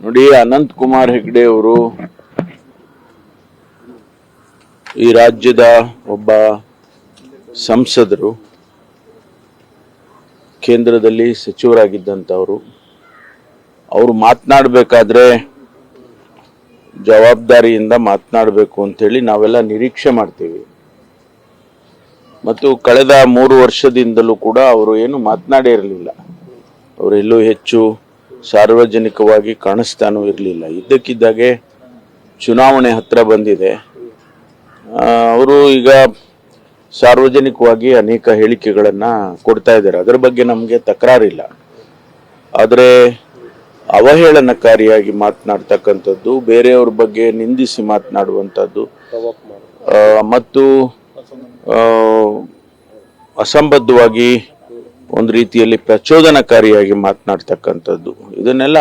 ನೋಡಿ ಅನಂತ್ ಕುಮಾರ್ ಹೆಗ್ಡೆ ಅವರು ಈ ರಾಜ್ಯದ ಒಬ್ಬ ಸಂಸದರು, ಕೇಂದ್ರದಲ್ಲಿ ಸಚಿವರಾಗಿದ್ದಂಥವರು. ಅವರು ಮಾತನಾಡಬೇಕಾದ್ರೆ ಜವಾಬ್ದಾರಿಯಿಂದ ಮಾತನಾಡಬೇಕು ಅಂತೇಳಿ ನಾವೆಲ್ಲ ನಿರೀಕ್ಷೆ ಮಾಡ್ತೀವಿ. ಮತ್ತು ಕಳೆದ ಮೂರು ವರ್ಷದಿಂದಲೂ ಕೂಡ ಅವರು ಏನು ಮಾತನಾಡಿರಲಿಲ್ಲ ಅವರೆಲ್ಲೂ ಹೆಚ್ಚು ಸಾರ್ವಜನಿಕವಾಗಿ ಕಾಣಿಸ್ತಾನೂ ಇರಲಿಲ್ಲ. ಇದ್ದಕ್ಕಿದ್ದಾಗೆ ಚುನಾವಣೆ ಹತ್ರ ಬಂದಿದೆ. ಅವರು ಈಗ ಸಾರ್ವಜನಿಕವಾಗಿ ಅನೇಕ ಹೇಳಿಕೆಗಳನ್ನು ಕೊಡ್ತಾ ಇದ್ದಾರೆ. ಅದರ ಬಗ್ಗೆ ನಮಗೆ ತಕರಾರಿಲ್ಲ. ಆದರೆ ಅವಹೇಳನಕಾರಿಯಾಗಿ ಮಾತನಾಡ್ತಕ್ಕಂಥದ್ದು, ಬೇರೆಯವ್ರ ಬಗ್ಗೆ ನಿಂದಿಸಿ ಮಾತನಾಡುವಂಥದ್ದು ಮತ್ತು ಅಸಂಬದ್ಧವಾಗಿ ಒಂದು ರೀತಿಯಲ್ಲಿ ಪ್ರಚೋದನಕಾರಿಯಾಗಿ ಮಾತನಾಡ್ತಕ್ಕಂಥದ್ದು. ಇದನ್ನೆಲ್ಲ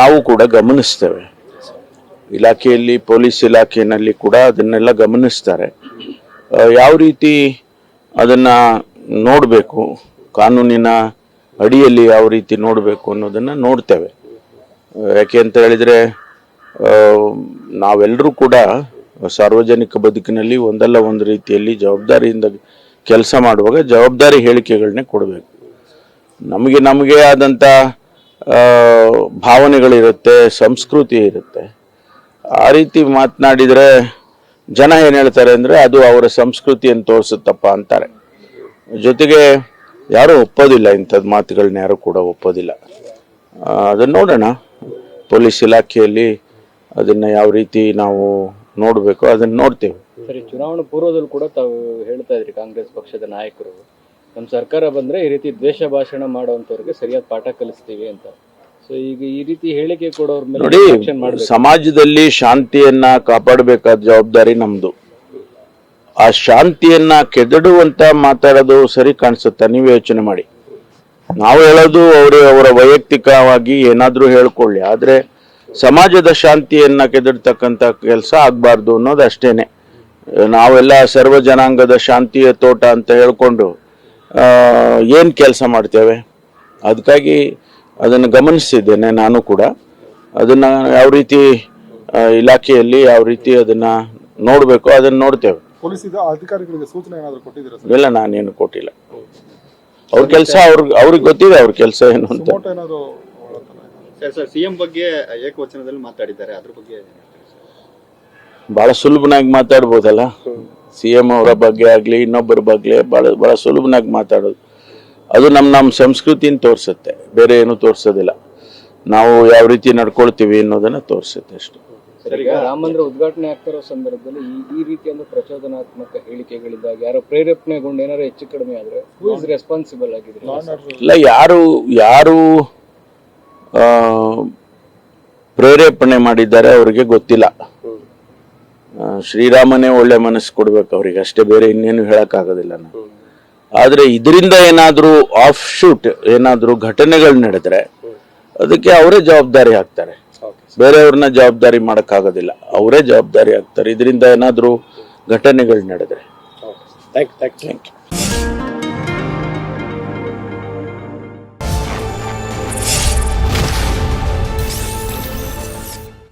ನಾವು ಕೂಡ ಗಮನಿಸ್ತೇವೆ. ಇಲಾಖೆಯಲ್ಲಿ, ಪೊಲೀಸ್ ಇಲಾಖೆಯಲ್ಲಿ ಕೂಡ ಅದನ್ನೆಲ್ಲ ಗಮನಿಸ್ತಾರೆ. ಯಾವ ರೀತಿ ಅದನ್ನು ನೋಡಬೇಕು, ಕಾನೂನಿನ ಅಡಿಯಲ್ಲಿ ಯಾವ ರೀತಿ ನೋಡಬೇಕು ಅನ್ನೋದನ್ನು ನೋಡ್ತೇವೆ. ಯಾಕೆ ಅಂತ ಹೇಳಿದರೆ ನಾವೆಲ್ಲರೂ ಕೂಡ ಸಾರ್ವಜನಿಕ ಬದುಕಿನಲ್ಲಿ ಒಂದಲ್ಲ ಒಂದು ರೀತಿಯಲ್ಲಿ ಜವಾಬ್ದಾರಿಯಿಂದ ಕೆಲಸ ಮಾಡುವಾಗ ಜವಾಬ್ದಾರಿ ಹೇಳಿಕೆಗಳನ್ನೇ ಕೊಡಬೇಕು. ನಮಗೆ ನಮಗೆ ಆದಂಥ ಭಾವನೆಗಳಿರುತ್ತೆ, ಸಂಸ್ಕೃತಿ ಇರುತ್ತೆ. ಆ ರೀತಿ ಮಾತನಾಡಿದರೆ ಜನ ಏನು ಹೇಳ್ತಾರೆ ಅಂದರೆ ಅದು ಅವರ ಸಂಸ್ಕೃತಿಯನ್ನು ತೋರಿಸುತ್ತಪ್ಪ ಅಂತಾರೆ. ಜೊತೆಗೆ ಯಾರೂ ಒಪ್ಪೋದಿಲ್ಲ ಇಂಥದ್ದು ಮಾತುಗಳನ್ನ ಯಾರೂ ಕೂಡ ಒಪ್ಪೋದಿಲ್ಲ. ಅದನ್ನು ನೋಡೋಣ. ಪೊಲೀಸ್ ಇಲಾಖೆಯಲ್ಲಿ ಅದನ್ನು ಯಾವ ರೀತಿ ನಾವು ನೋಡಬೇಕು, ಅದನ್ನು ನೋಡ್ತೇವೆ. ಸರಿ ಚುನಾವಣಾ ಪೂರ್ವದಲ್ಲಿ ಕೂಡ ತಾವು ಹೇಳ್ತಾ ಇದ್ರಿ ಕಾಂಗ್ರೆಸ್ ಪಕ್ಷದ ನಾಯಕರು ನಮ್ಮ ಸರ್ಕಾರ ಬಂದ್ರೆ ಈ ರೀತಿ ದ್ವೇಷ ಭಾಷಣ ಮಾಡುವಂತವ್ರಿಗೆ ಸರಿಯಾದ ಪಾಠ ಕಲಿಸ್ತೀವಿ ಅಂತ. ಸೊ ಈಗ ಈ ರೀತಿ ಹೇಳಿಕೆ ಕೊಡೋರ್ ಮೇಲೆ ಮಾಡ್ಬೇಕು. ಸಮಾಜದಲ್ಲಿ ಶಾಂತಿಯನ್ನ ಕಾಪಾಡಬೇಕಾದ ಜವಾಬ್ದಾರಿ ನಮ್ದು. ಆ ಶಾಂತಿಯನ್ನ ಕೆದಡುವಂತ ಮಾತಾಡೋದು ಸರಿ ಕಾಣಿಸುತ್ತೆ? ನೀವು ಯೋಚನೆ ಮಾಡಿ. ನಾವು ಹೇಳೋದು ಅವರು ಅವರ ವೈಯಕ್ತಿಕವಾಗಿ ಏನಾದ್ರೂ ಹೇಳ್ಕೊಳ್ಳಿ. ಆದ್ರೆ ಸಮಾಜದ ಶಾಂತಿಯನ್ನ ಕೆದಡ್ತಕ್ಕಂತ ಕೆಲಸ ಆಗ್ಬಾರ್ದು ಅನ್ನೋದು ಅಷ್ಟೇನೆ. ನಾವೆಲ್ಲ ಸರ್ವ ಜನಾಂಗದ ಶಾಂತಿಯ ತೋಟ ಅಂತ ಹೇಳ್ಕೊಂಡು ಏನು ಕೆಲಸ ಮಾಡ್ತೇವೆ? ಅದಕ್ಕಾಗಿ ಅದನ್ನು ಗಮನಿಸಿದ್ದೇನೆ ನಾನು ಕೂಡ. ಅದನ್ನ ಯಾವ ರೀತಿ ಇಲಾಖೆಯಲ್ಲಿ ಯಾವ ರೀತಿ ಅದನ್ನ ನೋಡಬೇಕು ಅದನ್ನ ನೋಡ್ತೇವೆ. ಪೊಲೀಸ್ ಅಧಿಕಾರಿಗಳಿಗೆ ಸೂಚನೆ ಏನಾದ್ರು ಕೊಟ್ಟಿದ್ದೀರಾ ಇಲ್ಲ ನಾನೇನು ಕೊಟ್ಟಿಲ್ಲ. ಅವ್ರ ಕೆಲಸ ಅವ್ರಿಗೆ ಅವ್ರಿಗೆ ಗೊತ್ತಿದೆ ಅವ್ರ ಕೆಲಸ ಏನು ಅಂತ. ಸರ್ ಸರ್ ಸಿಎಂ ಬಗ್ಗೆ ಏಕವಚನದಲ್ಲಿ ಮಾತಾಡಿದ್ದಾರೆ ಅದ್ರ ಬಗ್ಗೆ ಬಹಳ ಸುಲಭನಾಗಿ ಮಾತಾಡ್ಬೋದಲ್ಲ? ಸಿ ಎಂ ಅವರ ಬಗ್ಗೆ ಆಗಲಿ ಇನ್ನೊಬ್ಬರ ಬಗ್ಗೆ ಭಾಳ ಭಾಳ ಸುಲಭನಾಗಿ ಮಾತಾಡೋದು. ಅದು ನಮ್ಮ ನಮ್ಮ ಸಂಸ್ಕೃತಿನ ತೋರಿಸುತ್ತೆ. ಬೇರೆ ಏನು ತೋರಿಸೋದಿಲ್ಲ. ನಾವು ಯಾವ ರೀತಿ ನಡ್ಕೊಳ್ತೀವಿ ಅನ್ನೋದನ್ನ ತೋರಿಸುತ್ತೆ ಅಷ್ಟೇ. ಈಗ ರಾಮ ಮಂದಿರ ಉದ್ಘಾಟನೆ ಆಗ್ತಿರೋ ಸಂದರ್ಭದಲ್ಲಿ ಈ ಈ ರೀತಿಯ ಪ್ರಚೋದನಾತ್ಮಕ ಹೇಳಿಕೆಗಳಿದ್ದಾಗ ಯಾರು ಪ್ರೇರೇಪಣೆಗೊಂಡು ಏನಾದ್ರು ಹೆಚ್ಚು ಕಡಿಮೆ ಆದ್ರೆ ಹೂ ಇಸ್ ರೆಸ್ಪಾನ್ಸಿಬಲ್ ಆಗಿದ್ರೆ? ಇಲ್ಲ ಯಾರು ಯಾರು ಆ, ಪ್ರೇರೇಪಣೆ ಮಾಡಿದ್ದಾರೆ ಅವರಿಗೆ ಗೊತ್ತಿಲ್ಲ. ಶ್ರೀರಾಮನೇ ಒಳ್ಳೆ ಮನಸ್ಸು ಕೊಡ್ಬೇಕು ಅವ್ರಿಗೆ. ಅಷ್ಟೇ ಬೇರೆ ಇನ್ನೇನು ಹೇಳಕ್ಕಾಗೋದಿಲ್ಲ ನಾನು. ಆದರೆ ಇದರಿಂದ ಏನಾದರೂ ಆಫ್ ಶೂಟ್ ಏನಾದರೂ ಘಟನೆಗಳು ನಡೆದ್ರೆ ಅದಕ್ಕೆ ಅವರೇ ಜವಾಬ್ದಾರಿ ಆಗ್ತಾರೆ ಬೇರೆಯವ್ರನ್ನ ಜವಾಬ್ದಾರಿ ಮಾಡೋಕ್ಕಾಗೋದಿಲ್ಲ. ಅವರೇ ಜವಾಬ್ದಾರಿ ಆಗ್ತಾರೆ ಇದರಿಂದ ಏನಾದರೂ ಘಟನೆಗಳು ನಡೆದ್ರೆ. Thank you